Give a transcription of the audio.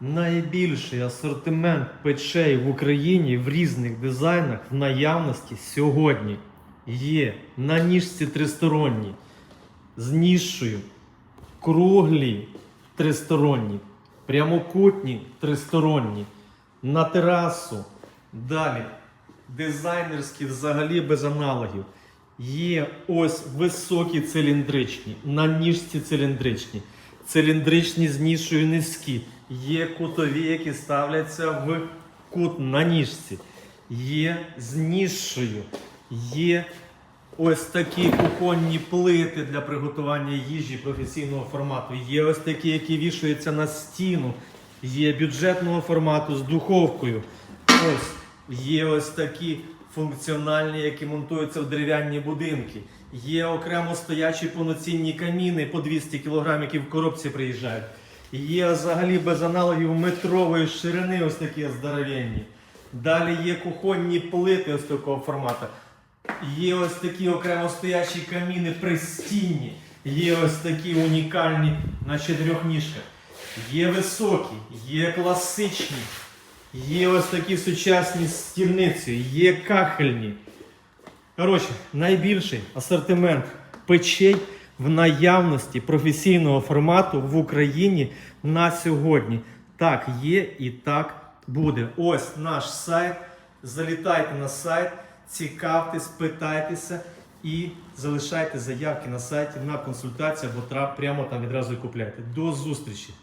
Найбільший асортимент печей в Україні в різних дизайнах в наявності сьогодні є на ніжці тристоронній, з нішою, круглі тристоронні, прямокутні тристоронні, на терасу. Далі дизайнерські взагалі без аналогів. Є ось високі циліндричні, на ніжці циліндричні, циліндричні з нішою низькі. Є кутові, які ставляться в кут на ніжці. Є з нішою. Є ось такі кухонні плити для приготування їжі професійного формату. Є ось такі, які вішаються на стіну. Є бюджетного формату з духовкою. Ось є ось такі функціональні, які монтуються в дерев'яні будинки. Є окремо стоячі повноцінні каміни по 200 кг, які в коробці приїжджають. Є взагалі без аналогів метрової ширини, ось такі здоровенні. Далі є кухонні плити ось такого формату. Є ось такі окремо стоячі каміни пристінні. Є ось такі унікальні на чотирьох ніжках. Є високі, є класичні. Є ось такі сучасні з стільницею, є кахельні. Коротше, найбільший асортимент печей в наявності професійного формату в Україні на сьогодні. Так є і так буде. Ось наш сайт. Залітайте на сайт, цікавтесь, питайтеся і залишайте заявки на сайті на консультацію або прямо там відразу і купляйте. До зустрічі!